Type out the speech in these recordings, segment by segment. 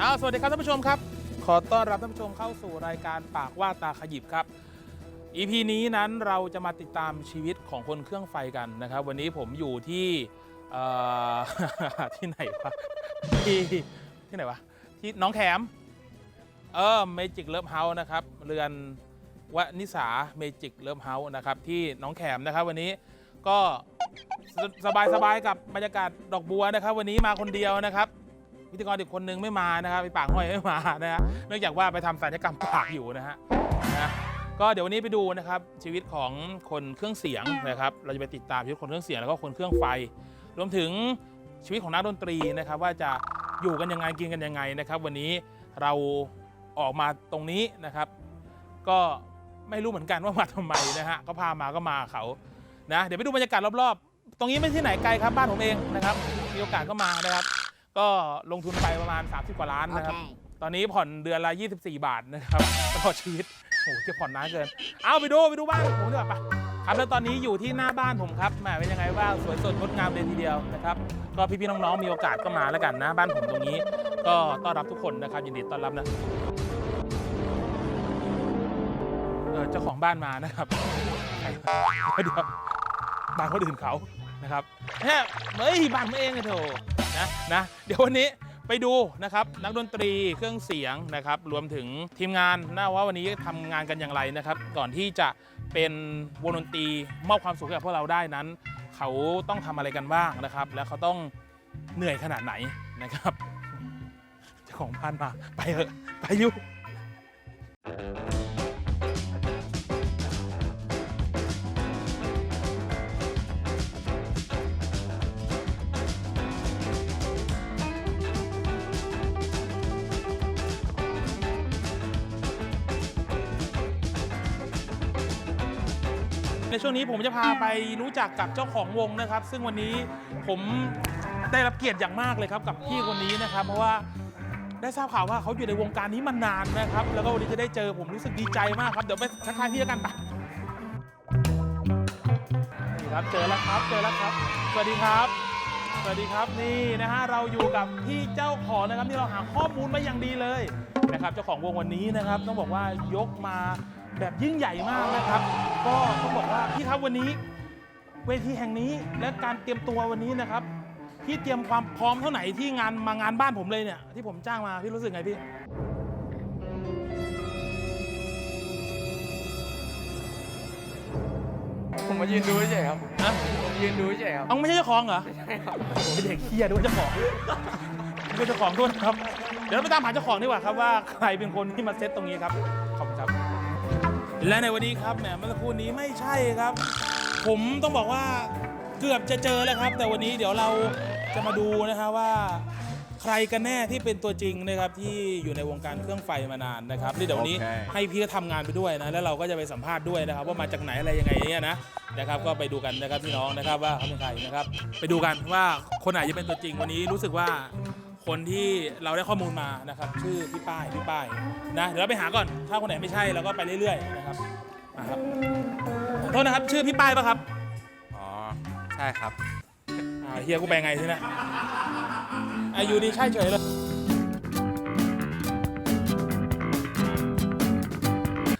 อ้าสวัสดีครับท่านผู้ชมครับ ขอต้อนรับท่านผู้ชมเข้าสู่รายการปากว่าตาขยิบครับ EP นี้นั้นเราจะมาติดตามชีวิตของคนเครื่องไฟกันนะครับ วันนี้ผมอยู่ที่เอ่อ ที่ไหนวะที่ที่ไหนวะที่หน้องแขม เออเมจิกเลิฟเฮาส์นะครับ เรือนวนิสาเมจิกเลิฟเฮาส์นะครับที่หน้องแขมนะครับ วันนี้ก็สบายสบายๆกับบรรยากาศดอกบัวนะครับ วันนี้มาคนเดียวนะครับ พิธีกรอีกคนนึงไม่มานะครับไปปากห้อยไม่มานะฮะเนื่องจากว่าไปทำศัลยกรรมปากอยู่นะฮะนะก็เดี๋ยววันนี้ไปดูนะครับชีวิตของคนเครื่องเสียงนะครับ เราจะไปติดตามชีวิตคนเครื่องเสียงแล้วก็คนเครื่องไฟ รวมถึงชีวิตของนักดนตรีนะครับ ว่าจะอยู่กันยังไงกินกันยังไงนะครับ วันนี้เราออกมาตรงนี้นะครับ ก็ไม่รู้เหมือนกันว่ามาทำไมนะฮะก็พามาก็มาเขานะเดี๋ยวไปดูบรรยากาศรอบๆ ตรงนี้ไม่ที่ไหนไกลครับบ้านผมเองนะครับมีโอกาสก็มานะครับ ก็ลงทุนไปประมาณ 30 กว่าล้านนะครับ ตอนนี้ผ่อนเดือนละ 24 บาทนะครับตลอดชีวิตโอ้โหจะผ่อนน้อยเกิน เอาไปดูไปดูบ้านผมดีกว่าปะครับแล้วตอนนี้อยู่ที่หน้าบ้านผมครับแหมเป็นยังไงบ้างสวยสดงดงามเลยทีเดียวนะครับก็พี่ๆน้องๆมีโอกาสก็มาแล้วกันนะ บ้านผมตรงนี้ ก็ต้อนรับทุกคนนะครับยินดีต้อนรับนะเออเจ้าของบ้านมานะครับใครวะเดี๋ยวบ้านคนอื่นเขานะครับแค่เฮ้ยบ้านผมเองไงเถอะ นะนะเดี๋ยววันนี้ไปดูนะครับนักดนตรีเครื่องเสียงนะครับรวมถึงทีมงานนะว่าวันนี้ทำงานกันอย่างไรนะครับ ก่อนที่จะเป็นวงดนตรีมอบความสุขให้กับพวกเราได้นั้น เขาต้องทำอะไรกันบ้างนะครับ และเขาต้องเหนื่อยขนาดไหนนะครับเจ้าของบ้านมาไปเถอะไปอยุ ในช่วงนี้ผมจะพาไปรู้จักกับเจ้าของวงนะครับ ซึ่งวันนี้ผมได้รับเกียรติอย่างมากเลยครับกับพี่คนนี้นะครับ เพราะว่าได้ทราบข่าวว่าเขาอยู่ในวงการนี้มานานนะครับ แล้วก็วันนี้จะได้เจอผมรู้สึกดีใจมากครับเดี๋ยวไปทักทายพี่กันไปนี่ครับเจอแล้วครับเจอแล้วครับ สวัสดีครับ สวัสดีครับนี่นะฮะเราอยู่กับพี่เจ้าของนะครับที่เราหาข้อมูลมาอย่างดีเลยนะครับ เจ้าของวงวันนี้นะครับ ต้องบอกว่ายกมา แบบยิ่งใหญ่มากนะครับ ก็ต้องบอกว่าพี่ครับวันนี้ เวทีแห่งนี้และการเตรียมตัววันนี้นะครับพี่เตรียมความพร้อมเท่าไหร่ที่งานมางานบ้านผมเลยเนี่ยที่ผมจ้างมาพี่รู้สึกไงพี่ผมมายืนดูเฉยๆครับนะผมยืนดูเฉยๆครับเอาไม่ใช่เจ้าของเหรอไม่ใช่ครับโอ้ยเด็กเฮียด้วยเจ้าของด้วยเจ้าของด้วยครับ เดี๋ยวเราไปตามหาเจ้าของดีกว่าครับว่าใครเป็นคนที่มาเซตตรงนี้ครับขอบคุณครับ และในวันนี้ครับแหมเมื่อสักครู่นี้ไม่ใช่ครับ ผมต้องบอกว่าเกือบจะเจอแล้วครับ แต่วันนี้เดี๋ยวเราจะมาดูนะครับว่า ใครกันแน่ที่เป็นตัวจริงนะครับที่อยู่ในวงการเครื่องไฟมานานนะครับนี่เดี๋ยววันนี้โอเค ให้พี่ก็ทำงานไปด้วยนะแล้วเราก็จะไปสัมภาษณ์ด้วยนะครับ ว่ามาจากไหนอะไรยังไงเนี่ยนะนะครับ ก็ไปดูกันนะครับพี่น้องนะครับว่าเขาเป็นใครนะครับ ไปดูกันว่าคนไหนจะเป็นตัวจริงวันนี้รู้สึกว่า คนที่เราได้ข้อมูลมานะครับ ชื่อพี่ป้ายพี่ป้ายนะเดี๋ยวเราไปหาก่อนถ้าคนไหนไม่ใช่เราก็ไปเรื่อยๆนะครับมาครับขอโทษนะครับ ชื่อพี่ป้ายปะครับอ๋อ ใช่ครับ อ่าเฮียกูไปไงทีเนะอายุดีใช่เฉยเลย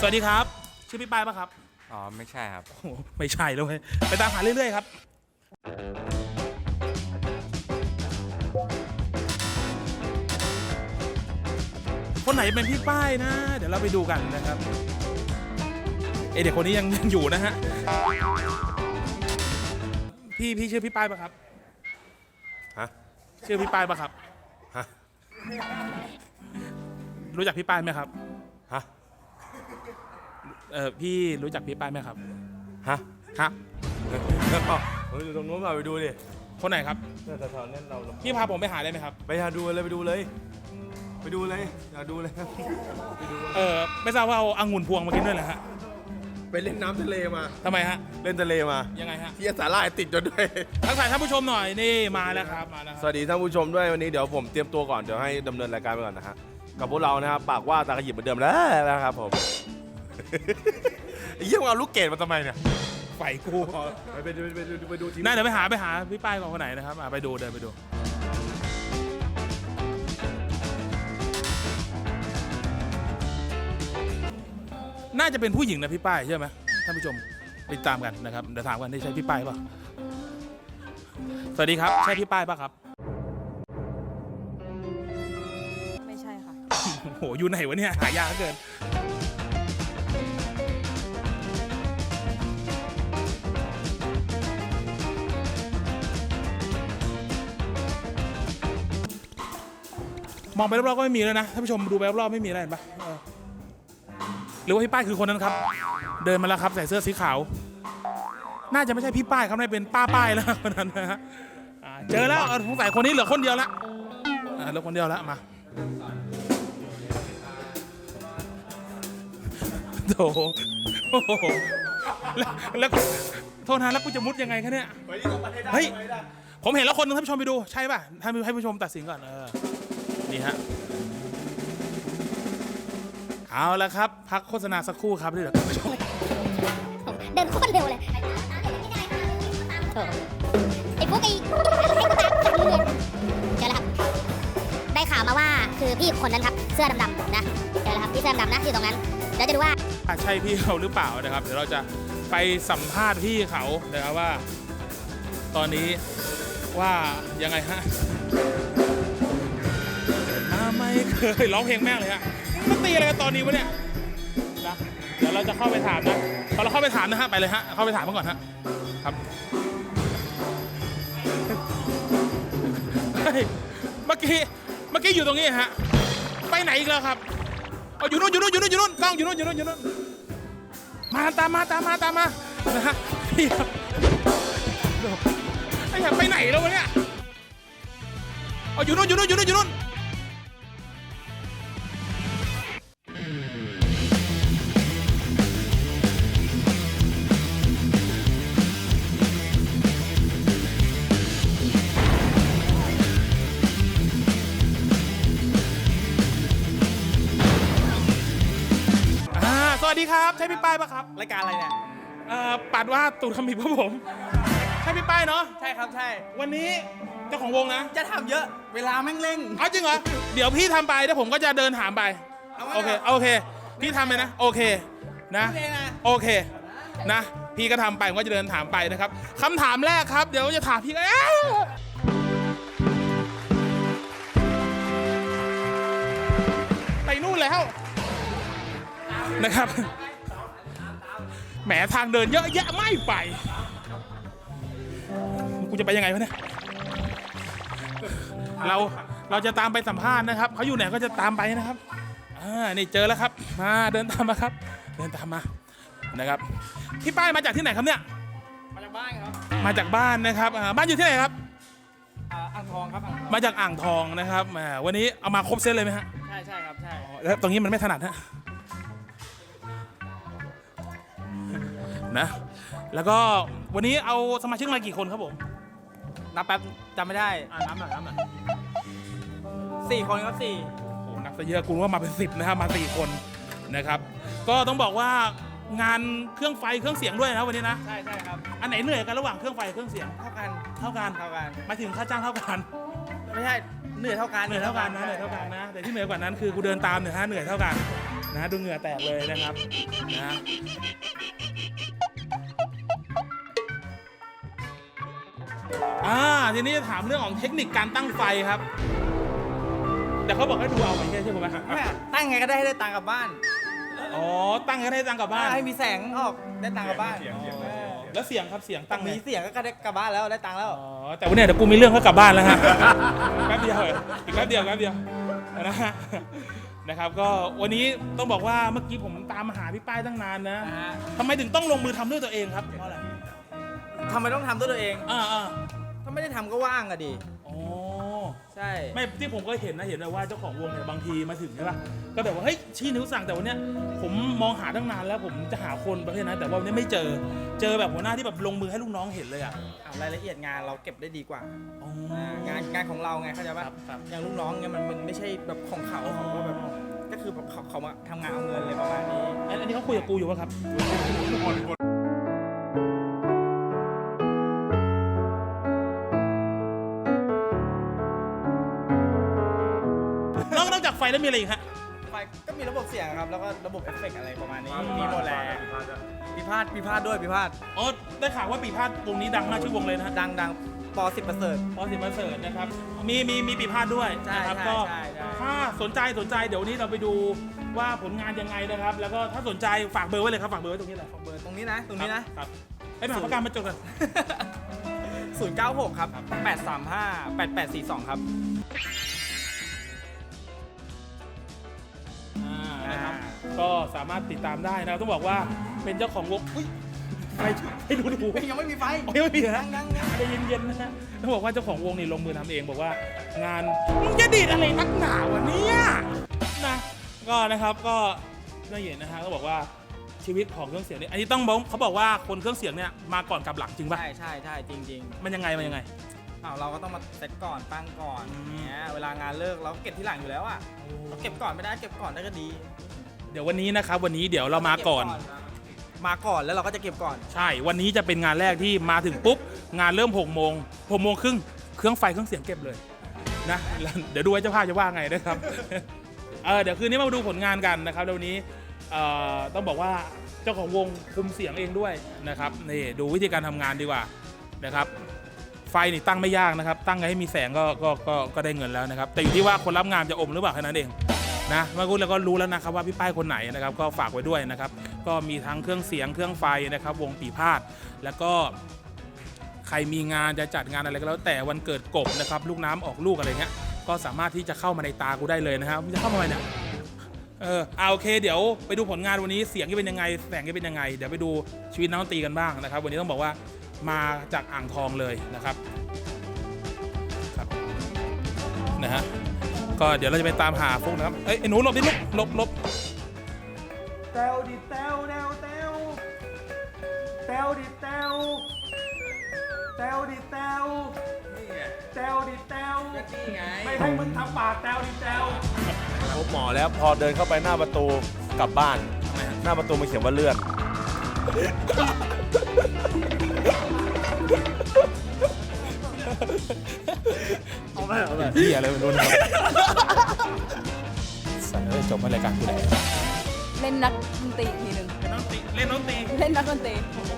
สวัสดีครับ ชื่อพี่ปายปะครับ อ๋อ ไม่ใช่ครับ โอ้โหไม่ใช่แล้วเว้ยไปตามหาเรื่อยๆครับ คนไหนเป็นพี่ป้ายนะ เดี๋ยวเราไปดูกันนะครับเอยเด็กคนนี้ยังยังอยู่นะฮะพี่พี่ชื่อพี่ป้ายปะครับฮะชื่อพี่ป้ายปะครับฮะรู้จักพี่ป้ายไหมครับฮะเออพี่รู้จักพี่ป้ายไหมครับฮะฮะแล้วก็เฮ้ยอยู่ตรงนู้นมาไปดูดิคนไหนครับเนี่ยแถวๆนี้เราพี่พาผมไปหาได้ไหมครับ ไปหาดูเลยไปดูเลย ไปดูเลยอยากดูเลยเออไม่ทราบว่าเอาองุ่นพวงมากินด้วยเหรอฮะไปเล่นน้ำทะเลมา ทำไมฮะเล่นทะเลมายังไงฮะที่สาหร่ายติดจนด้วย ทักทายท่านผู้ชมหน่อยนี่มาแล้วครับมาแล้วคสรับวัสดีท่านผู้ชมด้วยวันนี้เดี๋ยวผมเตรียมตัวก่อนเดี๋ยวให้ดำเนินรายการไปก่อนนะฮะกับพวกเรานะครับปากว่าตาขยิบเหมือนเดิมแล้วนะครับผมไอ้เยี่ยมงเอาลูกเกดมาทำไมเนี่ยไฟกูไปไปดูไปดูไปดูทีม น่าเดี๋ยวไปหาไปหาพี่ป้ายก่อนคนไหนนะครับอะไปดูเดินไปดู น่าจะเป็นผู้หญิงนะพี่ป้ายใช่ไหมท่านผู้ชมติดตามกันนะครับเดี๋ยวถามกันนี่ใช่พี่ป้ายป่ะสวัสดีครับ ใช่พี่ป้ายป่ะครับ ไม่ใช่ค่ะโอ้โหอยู่ไหนวะเนี่ยหายากเหลือเกิน มองไปรอบๆก็ไม่มีแล้วนะท่านผู้ชมดูไปรอบๆไม่มีอะไรเห็นปะเออ หรือว่าพี่ป้ายคือคนนั้นครับ เดินมาแล้วครับใส่เสื้อสีขาว น่าจะไม่ใช่พี่ป้ายครับน่าจะเป็นป้าป้ายแล้วคนนั้นนะฮะอ่าเจอแล้วเออสงสัยคนนี้เหลือคนเดียวละอ่าเหลือคนเดียวแล้วมาโถโอ้โหแล้วแล้วโทษนะแล้วกูจะมุดยังไงคะเนี่ยเฮ้ย ผมเห็นแล้วคนหนึงท่านผู้ชมไปดูใช่ป่ะท่านให้ผู้ชมตัดสินก่อนเออนี่ฮะเอาละครับ พักโฆษณาสักครู่ครับเดี๋ยวท่านผู้ชมเดินโคตรเร็วเลยโถ่ไอ้พวกไอ้ให้กูตามจับมือเจอแล้วครับ ได้ข่าวมาว่าคือพี่คนนั้นครับ เสื้อดำๆนะ เจอแล้วครับพี่เสื้อดำๆนะอยู่ตรงนั้น เดี๋ยวจะดูว่า อะใช่พี่เขาหรือเปล่านะครับ เดี๋ยวเราจะไปสัมภาษณ์พี่เขานะครับว่า ตอนนี้ว่ายังไงฮะอ่าไม่เคยร้องเพลงแม่งเลยฮะมันตีอะไรกันตอนนี้วะเนี่ยนะ เราจะเข้าไปถามนะพอเราเข้าไปถามนะฮะไปเลยฮะเข้าไปถามมาก่อนฮะครับเฮ้ยเมื่อกี้เมื่อกี้อยู่ตรงนี้ฮะไปไหนอีกแล้วครับเอาอยู่นู่นอยู่นู่นอยู่นู่นอยู่นู่นกล้องอยู่นู่นอยู่นู่นอยู่นู่นมาตามมาตามมาตามมานะฮะพี่ครับไอ้เหี้ยไปไหนแล้ววะเนี่ยเอาอยู่นู่นอยู่นู่นอยู่นู่นอยู่นู่น ครับ ใช่พี่ป้ายปะครับรายการอะไรเนี่ยเอ่อปัดว่าตูดคำผิดครับผม ใช่พี่ป้ายเนาะ ใช่ครับใช่ วันนี้เจ้าของวงนะ จะทำเยอะเวลาแม่งเร่ง เอาจริงเหรอ เดี๋ยวพี่ทำไปแล้วผมก็จะเดินถามไป เอาไว้โอเคนะโอเค พี่ทำเลยนะ โอเค นะ โอเคนะ โอเค นะ พี่ก็ทำไปผมก็จะเดินถามไปนะครับคำถามแรกครับ เดี๋ยวจะถามพี่เอ้ยไปนู่นแล้ว นะครับ แหมทางเดินเยอะแยะไม่ไป กูจะไปยังไงวะเนี่ย เราเราจะตามไปสัมภาษณ์นะครับเขาอยู่ไหนก็จะตามไปนะครับ อ่า นี่เจอแล้วครับ มาเดินตามมาครับ เดินตามมา นะครับ พี่ป้ายมาจากที่ไหนครับเนี่ย มาจากบ้านครับมาจากบ้านนะครับอ่าบ้านอยู่ที่ไหนครับ อ่าอ่างทองครับอ่างทองมาจากอ่างทองนะครับแหมวันนี้เอามาครบเซตเลยไหมฮะใช่ใช่ครับใช่ แล้วตรงนี้มันไม่ถนัดฮะ นะ แล้วก็วันนี้เอาสมาชิกมากี่คนครับผมนับแป๊บจำไม่ได้อ่าน้ำหน่อยน้ำหน่อยสี่คนครับสี่โอ้โหนับซะเยอะกูว่ามาเป็นสิบนะครับมาสี่คนนะครับ ก็ต้องบอกว่างานเครื่องไฟเครื่องเสียงด้วยนะวันนี้นะ ใช่ใช่ครับอันไหนเหนื่อยกันระหว่างเครื่องไฟเครื่องเสียง เท่ากันเท่ากันเท่ากันหมายถึงค่าจ้างเท่ากัน ไม่ใช่เหนื่อยเท่ากันเหนื่อยเท่ากันนะเหนื่อยเท่ากันนะแต่ที่เหนื่อยกว่านั้นคือกูเดินตามเนี่ยฮะเหนื่อยเท่ากันนะดูเหงื่อแตกเลยนะครับนะ อ่าทีนี้จะถามเรื่องของเทคนิคการตั้งไฟครับ แต่เขาบอกให้ดูเอาไปใช่ใช่ไหมแม่ตั้งไงก็ได้ให้ได้ตังค์กลับบ้านอ๋อตั้งให้ได้ตังค์กลับบ้าน ให้มีแสงออกได้ตังค์กลับบ้านอ๋อแล้วเสียงครับเสียงตั้งไหมมีเสียงก็ได้กลับบ้านแล้วได้ตังค์แล้ว อ๋อแต่วันเนี้ยเดี๋ยวกูมีเรื่องเขากลับบ้านแล้วฮะ แป๊บเดียวอีกแป๊บเดียวแป๊บเดียวนะฮะ นะครับก็วันนี้ต้องบอกว่าเมื่อกี้ผมตามหาพี่ป้ายตั้งนานนะนะฮะทำไมถึงต้องลงมือทำด้วยตัวเองครับเพราะอะไรทำไมต้องทำด้วยตัวเอง อ่าอ่าถ้าไม่ได้ทำก็ว่างอะดิอ๋อใช่ ไม่ที่ผมก็เห็นนะเห็นนะว่าเจ้าของวงเนี่ยบางทีมาถึงใช่ปะก็แบบว่าเฮ้ยชี้นิ้วสั่งแต่วันเนี้ยผมมองหาตั้งนานแล้วผมจะหาคนประเภทนั้นแต่ว่าวันนี้ไม่เจอเจอแบบหัวหน้าที่แบบลงมือให้ลูกน้องเห็นเลยอะอะรายละเอียดงานเราเก็บได้ดีกว่าอ๋อ อ่างานงานของเราไงเข้าใจคป่ะรับครับ อย่างลูกน้องเนี่ยมันมันไม่ใช่แบบของเขาเขาก็แบบก็คือแบบเขาเขามาทำงานเอาเงินเลยประมาณนี้ อันอันนี้เขาคุยกับกูอยู่ปะครับนอกน จากไฟแล้วมีอะไรอีกฮะ ไฟก็มีระบบเสียงครับ แล้วก็ระบบเอฟเฟกต์อะไรประมาณนี้อืมมีหมดแหละพิพาทพิพาทด้วยพิพาทอ๋อ ได้ข่าวว่าปีพาดวงนี้ดังมากชื่อวงเลยนะฮะดังดังปอสิบประเสริฐ พอสิมาเสิร์ตนะครับ มีมีมีปีพาดด้วยใช่นะครับ ใช่ก็ใช่ใช่ ถ้าสนใจสนใจเดี๋ยววันนี้เราไปดูว่าผลงานยังไงนะครับ แล้วก็ถ้าสนใจฝากเบอร์ไว้เลยครับ ฝากเบอร์ไว้ตรงนี้เลยของเบอร์ตรงนี้นะ ตรงนี้นะ ครับไอ้ยมาหาประกันมาจดกัน 096 ครับ 835 8842 ครับ ก็สามารถติดตามได้นะครับต้องบอกว่าเป็นเจ้าของวงอุ้ยไปให้ดูดู ยังไม่มีไฟโอ้ยไม่มีนะยังยังใจเย็นๆนะฮะต้องบอกว่าเจ้าของวงนี่ลงมือทำเองบอกว่างานมึงจะดีดอะไรนักหนาวะเนี่ยนะก็นะครับก็น่าเห็นนะฮะก็บอกว่าชีวิตของเครื่องเสียงเนี่ยอันนี้ต้องบอกเขาบอกว่าคนเครื่องเสียงเนี่ยมาก่อนกลับหลังจริงป่ะใช่ใช่ใช่จริงมันยังไงมันยังไง ๆอ้าวเราก็ต้องมาเซตก่อนตั้งก่อนอืม เนี้ยเวลางานเลิกเราก็เก็บที่หลังอยู่แล้วอะเราเก็บก่อนไม่ได้เก็บก่อนได้ก็ดี เดี๋ยววันนี้นะครับ วันนี้เดี๋ยวเรามาก่อน มาก่อนแล้วเราก็จะเก็บก่อน ใช่ วันนี้จะเป็นงานแรกที่มาถึงปุ๊บ งานเริ่ม6โมง6โมงครึ่งเครื่องไฟเครื่องเสียงเก็บเลยนะแล้วเดี๋ยวดูว่าเจ้าภาพจะว่าไงนะครับ เออเดี๋ยวคืนนี้มาดูผลงานกันนะครับแล้ววันนี้เอ่อต้องบอกว่าเจ้าของวงคุมเสียงเองด้วยนะครับนี่ดูวิธีการทำงานดีกว่านะครับ ไฟนี่ตั้งไม่ยากนะครับ ตั้งไงให้มีแสงก็ก็ก็ก็ได้เงินแล้วนะครับ แต่อยู่ที่ว่าคนรับงานจะอมหรือเปล่าแค่นั้นเอง นะเมื่อกี้เราก็รู้แล้วนะครับว่าพี่ป้ายคนไหนนะครับก็ฝากไว้ด้วยนะครับ ก็มีทั้งเครื่องเสียงเครื่องไฟนะครับ วงปีพาดแล้วก็ใครมีงานจะจัดงานอะไรก็แล้วแต่วันเกิดกบนะครับ ลูกน้ำออกลูกอะไรเงี้ยก็สามารถที่จะเข้ามาในตากูได้เลยนะครับจะเข้ามาไหมเนี่ยเออเอาโอเค เดี๋ยวไปดูผลงานวันนี้เสียงจะเป็นยังไงแสงจะเป็นยังไง เดี๋ยวไปดูชีวิตนักดนตรีกันบ้างนะครับ วันนี้ต้องบอกว่ามาจากอ่างทองเลยนะครับครับนะฮะ ก็เดี๋ยวเราจะไปตามหาฟุกนะครับ เอ้ยไอ้หนูหลบดิลูกหลบหลบแตวดิแตวแนวแตวแตวดิแตวแตวดิแตวแตวดิแตวไม่ให้มึงทำปากแตวดิแตวพบหมอแล้วพอเดินเข้าไปหน้าประตูกลับบ้าน หน้าประตูมันเขียนว่าเลือด พี่อะไรไม่รู้นะครับสันเอ้ยจบมารายการกูไหน เล่นนักดนตรีอีกทีหนึ่งเล่นน้องตีเล่นน้องตี เล่นนักดนตรีโอ้โห